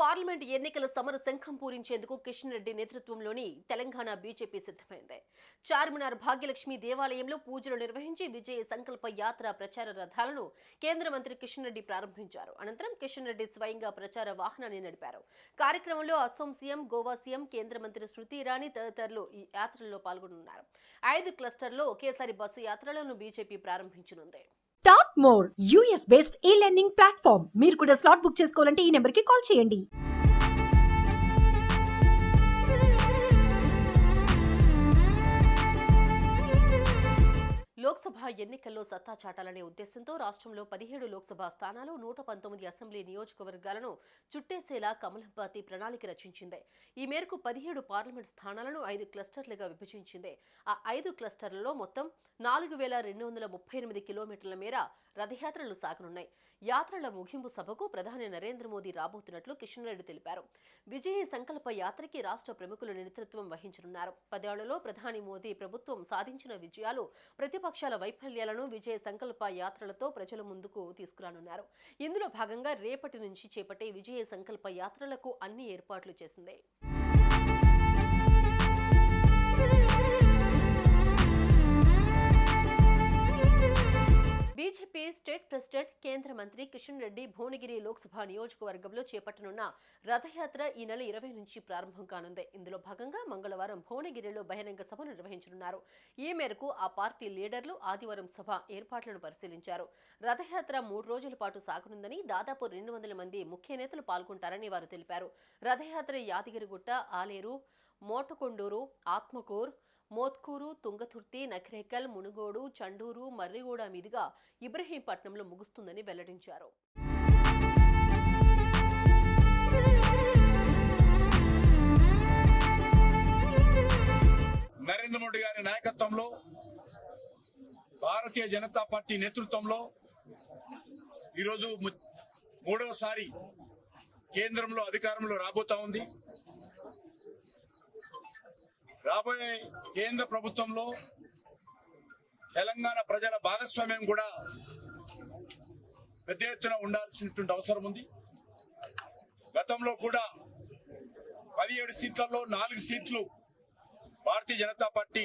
Parliament ఎన్నికల సమర శంఖం పూరించేందుకు కిషన్ రెడ్డి నేతృత్వంలోని తెలంగాణ బీజేపీ సిద్ధమైంది. చార్మినార్ భాగ్యలక్ష్మి దేవాలయంలో పూజలు నిర్వహించి విజయ సంకల్ప యాత్ర ప్రచార రథాలను కేంద్ర మంత్రి కిషన్ రెడ్డి ప్రారంభించారు. అనంతరం కిషన్ రెడ్డి స్వయంగా ప్రచార వాహనాన్ని నడిపారు. కార్యక్రమంలో అస్సాం సీఎం గోవా సీఎం కేంద్ర మంత్రి స్మృతి ఇరానీ తదితరులు ఈ యాత్రలో పాల్గొనున్నారు. ఐదు క్లస్టర్లో ఒకేసారి బస్సు యాత్రలను BJP ప్రారంభించనుంది. Top more US based e learning platform మీరు కూడా స్లాట్ బుక్ చేసుకోవాలంటే ఈ నెంబర్కి కాల్ చేయండి. లోక్సభ ఎన్నికల్లో సత్తా చాటాలనే ఉద్దేశంతో రాష్ట్రంలో పదిహేడు లోక్సభ స్థానాలు నూట పంతొమ్మిది అసెంబ్లీ నియోజకవర్గాలను చుట్టేసేలా కమలం పార్టీ ప్రణాళిక రచించింది. ఈ మేరకు పదిహేడు పార్లమెంట్ స్థానాలను ఐదు క్లస్టర్లుగా విభజించింది. ఆ ఐదు క్లస్టర్లలో మొత్తం నాలుగు వేల రెండు వందల ముప్పై ఎనిమిది కిలోమీటర్ల మేర రథయాత్రలు సాగనున్నాయి. యాత్రల ముగింపు సభకు ప్రధాని నరేంద్ర మోదీ రాబోతున్నట్లు కిషన్ రెడ్డి తెలిపారు. విజయ సంకల్ప యాత్రకి రాష్ట్ర ప్రముఖులు నేతృత్వం వహించనున్నారు. పదేళ్ళలో ప్రధాని మోదీ ప్రభుత్వం సాధించిన విజయాలు ప్రతిపక్షాల వైఫల్యాలను విజయ సంకల్ప యాత్రలతో ప్రజల ముందుకు తీసుకురానున్నారు. ఇందులో భాగంగా రేపటి నుంచి చేపట్టే విజయ సంకల్ప యాత్రలకు అన్ని ఏర్పాట్లు చేసింది. స్టేట్ ప్రెసిడెంట్ కేంద్ర మంత్రి కిషన్ రెడ్డి భువనగిరి లోక్సభ నియోజకవర్గంలో చేపట్టనున్న రథయాత్ర ఈ నెల ఇరవై నుంచి ప్రారంభం కానుంది. ఇందులో భాగంగా మంగళవారం భువనగిరిలో బహిరంగ సభ నిర్వహించనున్నారు. ఈ మేరకు ఆ పార్టీ లీడర్లు ఆదివారం సభ ఏర్పాట్లను పరిశీలించారు. రథయాత్ర మూడు రోజుల పాటు సాగనుందని దాదాపు రెండు వందల మంది ముఖ్య నేతలు పాల్గొంటారని వారు తెలిపారు. రథయాత్ర యాదగిరిగుట్ట ఆలేరు మోటకొండూరు ఆత్మకూర్ మోత్కూరు తుంగతుర్తి నఖరేకల్ మునుగోడు చండూరు మర్రిగూడ మీదుగా ఇబ్రహీంపట్నంలో ముగుస్తుందని వెల్లడించారు. నరేంద్ర మోడీ గారి నాయకత్వంలో భారతీయ జనతా పార్టీ నేతృత్వంలో ఈరోజు మూడవసారి కేంద్రంలో అధికారంలో రాబోతా ఉంది. రాబోయే కేంద్ర ప్రభుత్వంలో తెలంగాణ ప్రజల భాగస్వామ్యం కూడా పెద్ద ఎత్తున ఉండాల్సినటువంటి అవసరం ఉంది. గతంలో కూడా పదిహేడు సీట్లలో నాలుగు సీట్లు భారతీయ జనతా పార్టీ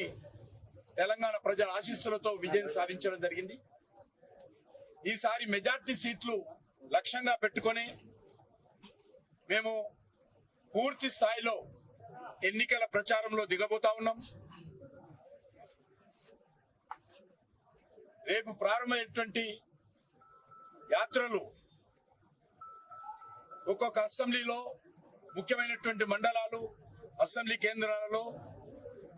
తెలంగాణ ప్రజల ఆశీస్సులతో విజయం సాధించడం జరిగింది. ఈసారి మెజార్టీ సీట్లు లక్ష్యంగా పెట్టుకొని మేము పూర్తి స్థాయిలో ఎన్నికల ప్రచారంలో దిగబోతా ఉన్నాం. రేపు ప్రారంభమైనటువంటి యాత్రలు ఒక్కొక్క అసెంబ్లీలో ముఖ్యమైనటువంటి మండలాలు అసెంబ్లీ కేంద్రాలలో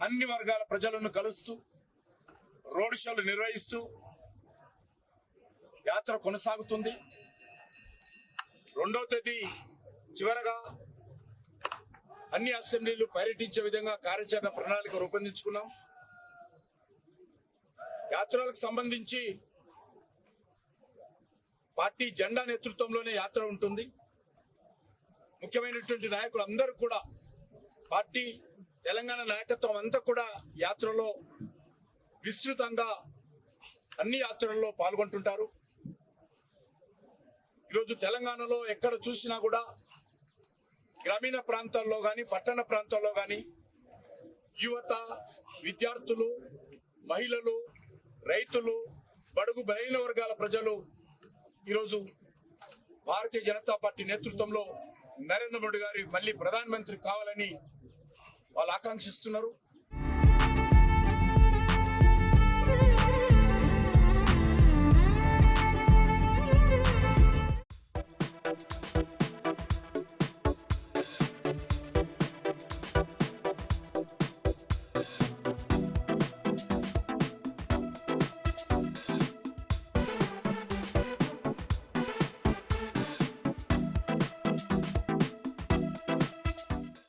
అన్ని వర్గాల ప్రజలను కలుస్తూ రోడ్ షోలు నిర్వహిస్తూ యాత్ర కొనసాగుతుంది. రెండవ తేదీ చివరగా అన్ని అసెంబ్లీలు పర్యటించే విధంగా కార్యాచరణ ప్రణాళిక రూపొందించుకున్నాం. యాత్రలకు సంబంధించి పార్టీ జెండా నేతృత్వంలోనే యాత్ర ఉంటుంది. ముఖ్యమైనటువంటి నాయకులు అందరూ కూడా పార్టీ తెలంగాణ నాయకత్వం అంతా కూడా యాత్రలో విస్తృతంగా అన్ని యాత్రల్లో పాల్గొంటుంటారు. ఈరోజు తెలంగాణలో ఎక్కడ చూసినా కూడా గ్రామీణ ప్రాంతాల్లో కానీ పట్టణ ప్రాంతాల్లో కానీ యువత విద్యార్థులు మహిళలు రైతులు బడుగు బలహీన వర్గాల ప్రజలు ఈరోజు భారతీయ జనతా పార్టీ నేతృత్వంలో నరేంద్ర మోడీ గారి మళ్ళీ ప్రధానమంత్రి కావాలని వాళ్ళు ఆకాంక్షిస్తున్నారు.